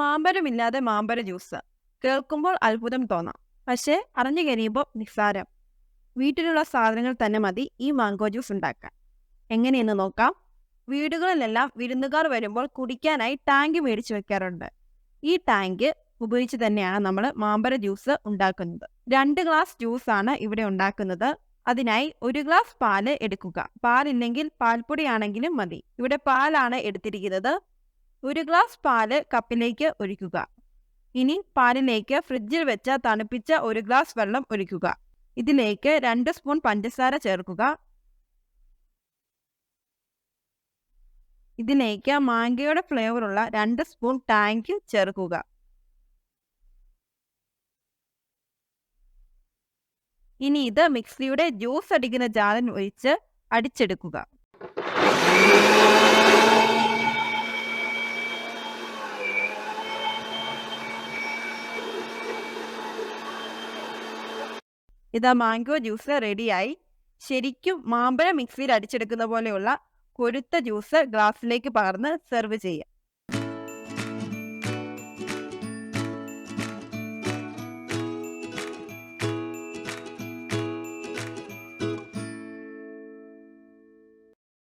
മാമ്പഴമില്ലാതെ മാമ്പര juice. കേൾക്കുമ്പോൾ അത്ഭുതം തോന്നാം. പക്ഷേ അറിഞ്ഞു കഴിയുമ്പോൾ നിസ്സാരം. വീട്ടിലുള്ള സാധനങ്ങൾ തന്നെ മതി ഈ മാംഗോ ജ്യൂസ് ഉണ്ടാക്കാൻ. എങ്ങനെയെന്ന് നോക്കാം. വീടുകളിലെല്ലാം വിരുന്നുകാർ വരുമ്പോൾ കുടിക്കാനായി ടാങ്ക് മേടിച്ചു വെക്കാറുണ്ട്. ഈ ടാങ്ക് ഉപയോഗിച്ച് തന്നെയാണ് നമ്മൾ മാമ്പര ജ്യൂസ് ഉണ്ടാക്കുന്നത്. രണ്ട് ഗ്ലാസ് ജ്യൂസ് ആണ് ഇവിടെ ഉണ്ടാക്കുന്നത്. അതിനായി ഒരു ഗ്ലാസ് പാൽ എടുക്കുക. പാലില്ലെങ്കിൽ പാൽപ്പൊടിയാണെങ്കിലും മതി. ഇവിടെ പാലാണ് എടുത്തിരിക്കുന്നത്. ഒരു ഗ്ലാസ് പാൽ കപ്പിലേക്ക് ഒഴിക്കുക. ഇനി പാലിലേക്ക് ഫ്രിഡ്ജിൽ വെച്ച തണുപ്പിച്ച ഒരു ഗ്ലാസ് വെള്ളം ഒഴിക്കുക. ഇതിലേക്ക് രണ്ട് സ്പൂൺ പഞ്ചസാര ചേർക്കുക. ഇതിലേക്ക് മാങ്കയുടെ ഫ്ലേവറുള്ള രണ്ട് സ്പൂൺ ടാങ്ക് ചേർക്കുക. ഇനി ഇത് മിക്സിയുടെ ജ്യൂസ് അടിക്കുന്ന ജാറിൽ ഒഴിച്ച് അടിച്ചെടുക്കുക. ഇതാ മാംഗോ ജ്യൂസ് റെഡിയായി ശരിക്കും മാമ്പഴ മിക്സിയിൽ അടിച്ചെടുക്കുന്ന പോലെയുള്ള കൊഴുത്ത ജ്യൂസ് ഗ്ലാസ്സിലേക്ക് പകർന്ന് സെർവ് ചെയ്യാം.